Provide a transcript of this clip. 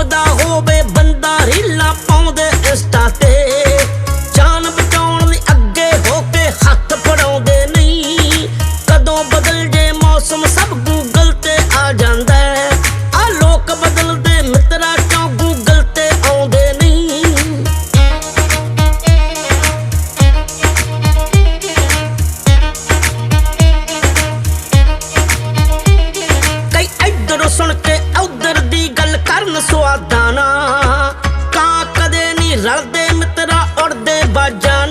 ਲੱਭਦਾ ਹੋਵੇ, ਬੰਦਾ ਰੀਲਾ ਪਾਉਂਦੇ ਇੰਸਟਾ ਤੇ। ਜਾਨ ਬਚਾਉਣ ਲਈ ਅੱਗੇ ਹੋ ਕੇ ਹੱਥ ਫੜਾਉਂਦੇ ਨਹੀਂ। ਕਦੋਂ ਬਦਲ ਜੇ ਮੌਸਮ, ਸਭ ਗੂਗਲ ਤੇ ਆ ਜਾਂਦਾ ਆ ਲੋਕ ਬਦਲਦੇ, ਮਿੱਤਰਾ ਕਿਉਂ ਗੂਗਲ ਤੇ ਆਉਂਦੇ ਨਹੀਂ। ਕਈ ਇੱਧਰੋਂ ਸੁਣ ਕੇ ਸਵਾਦਾਂ ਨਾ ਕਾਂ ਕਦੇ ਨਹੀਂ ਰਲਦੇ ਮਿੱਤਰਾ ਉੜਦੇ ਬਾਜਾਂ